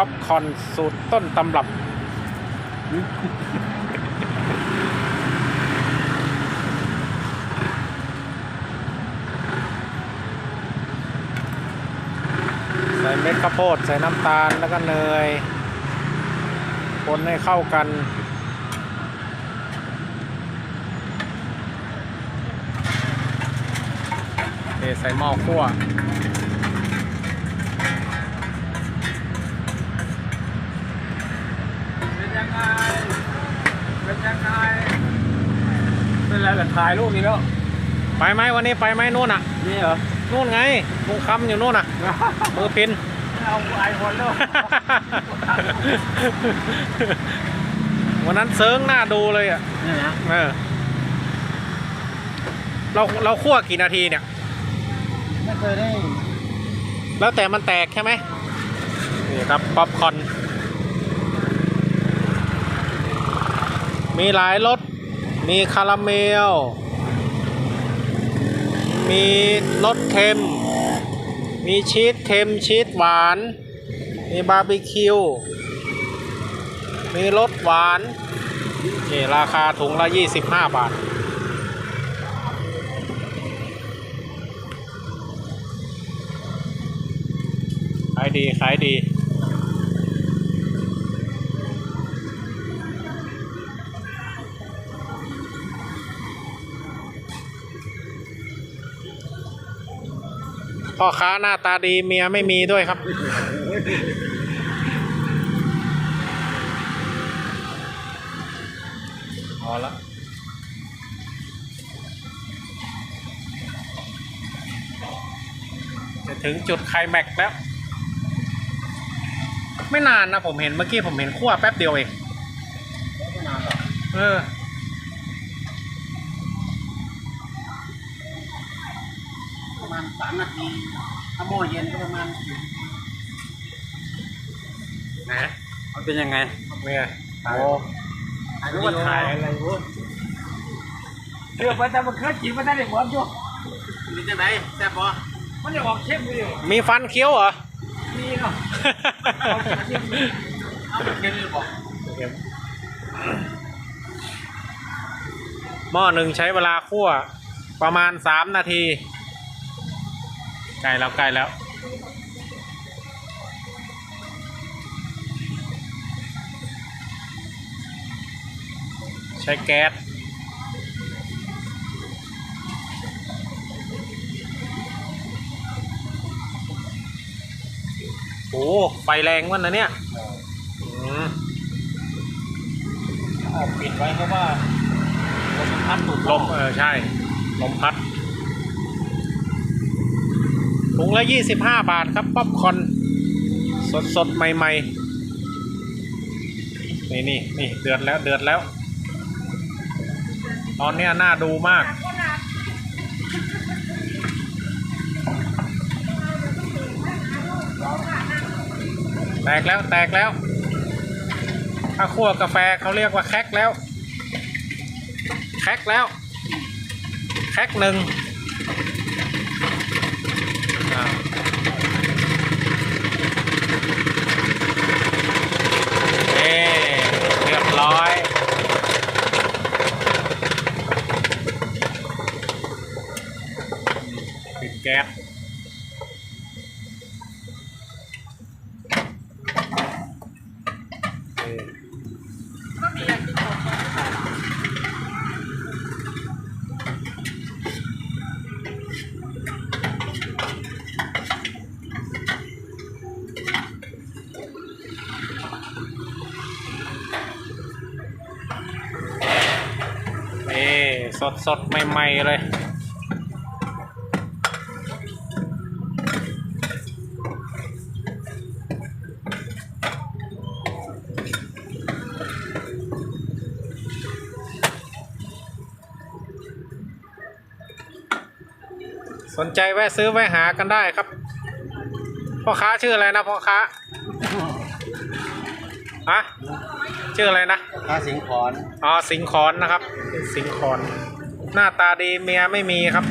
ป๊อปคอนสูตรต้นตำรับ ใส่เม็ดข้าวโพด ใส่น้ำตาลแล้วก็เนยคนให้เข้ากันเทใส่หม้อคั่ว เป็นไรแบบถ่ายรูปนี้แล้วไปไหมวันนี้ไปไหมนู่นอะนี่เหรอนู่นไงลุงคำอยู่นู่นอะมือปินเอาไอโฟนแล้ววันนั้นเซิร์งหน้าดูเลยอะนี่นะเออเราเราคั่วกี่นาทีเนี่ยไม่เคยได้ แล้วแต่มันแตกใช่ไหมนี่ครับป๊อปคอร์นมีหลายรส มีคาราเมล มีรสเค็ม มีชีสเค็มชีสหวาน มีบาร์บีคิว มีรสหวาน นี่ราคาถุงละ 25 บาทขายดีขายดี พ่อค้าหน้าตาดีเมียไม่มีด้วยครับ พอละจะถึงจุดไคลแม็กซ์แล้ว ไม่นานนะผมเห็นเมื่อกี้ผมเห็นคั่วแป๊บเดียวเองไม่นานหรอกเออ มาณสามนาทีถ้าหม้อเย็นก็ประมาณนะมันเป็นยังไงเนี่ยโอ้ถ่ายรูปว่าถ่ายอะไรวะเรื่องมันจะมันเคลื่อนจีบมันได้เด็กหวานอยู่มีได้ไหมแซ่บปะมันจะออกเข้มเลยมีฟันเคี้ยวเหรอ มีเนาะเอาเข้มเอาเข้มเลยบอกหม้อหนึ่งใช้เวลาคั่วประมาณสามนาที ใกล้แล้วใกล้แล้วใช้แก๊สโอ้ไฟแรงวันนะเนี่ยอืมเอาปิดไว้เพราะว่าลมพัดถูกลมเออใช่ลมพัด ถุงละยี่สิบห้าบาทครับ ป๊อปคอนสดสดๆใหม่ ๆ นี่นี่นี่เดือดแล้วเดือดแล้ว ตอนนี้น่าดูมาก แตกแล้วแตกแล้ว ถ้าคั่วกาแฟเขาเรียกว่าแคกแล้ว แคกแล้ว แคกหนึ่งอ่าเอ๊เรียบร้อย ปิดแก๊สเอ๊นี่สดสดๆใหม่ ๆ เลย สนใจแวะซื้อแวะหากันได้ครับ พ่อค้าชื่ออะไรนะพ่อค้าฮะชื่ออะไรนะข้าสิงขอนอ๋อสิงขอนนะครับ สิงขอน หน้าตาดีเมียไม่มีครับ